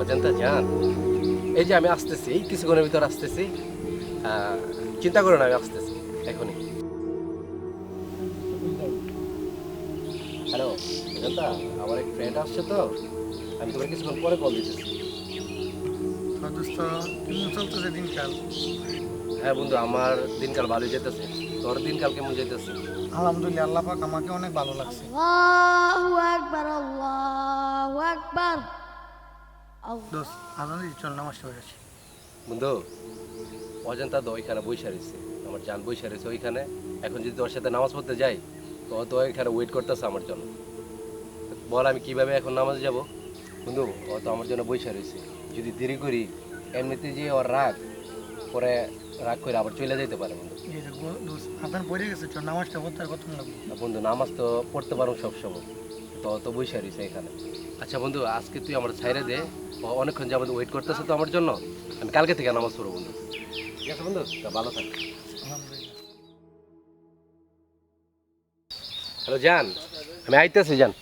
অজান্তা জান। এই যে আমি আসতেছি এই কিছুক্ষণের ভিতর আসতেছি। চিন্তা করো না আমি আসতেছি এখনই। হ্যালো অজান্তা আমার এক ফ্রেন্ড আসছে তো। আমি তোমার কিছুক্ষণ পরে কল দিতেছি। তো দোস্ত চলতেছে দিনকাল? হ্যাঁ বন্ধু আমার দিনকাল ভালোই যেতেছে তোর দিনকাল কেমন যেতেছে আলহামদুলিল্লাহ আল্লাহ পাক আমাকে অনেক ভালো লাগছে। আল্লাহু আকবার আল্লাহু আকবার। দোস্ত আজান দিদি চল নামাজ পড়ে আসি। বন্ধু অজান্তা তো ওইখানে বৈশা রয়েছে। আমার জান বৈশা রয়েছে ওইখানে। এখন যদি তোর সাথে নামাজ পড়তে যাই তো তো ওইখানে ওয়েট করতেছে আমার জন্য। বল আমি কীভাবে এখন নামাজ যাব? বন্ধু ও তো আমার জন্য বৈশা রয়েছে। যদি দেরি করি এমনিতে যে ওর রাগ পরে রাগ করে আবার চলে যেতে পারে বন্ধু। পড়ে গেছে নামাজটা পড়তে আর কত লাগবে? বন্ধু নামাজ তো পড়তে পারো সবসময়। তো তো বৈশা রয়েছে এখানে। আচ্ছা বন্ধু, আজকে তুই আমার ছাইরে দে। অনেকক্ষণ যাব ওয়েট করতেছে তো আমার জন্য। আমি কালকে থেকে নামাজ পড়ব বন্ধু। ঠিক আছে বন্ধু? তা ভালো থাক। হ্যালো, জান। আমি আইতেছি, জান।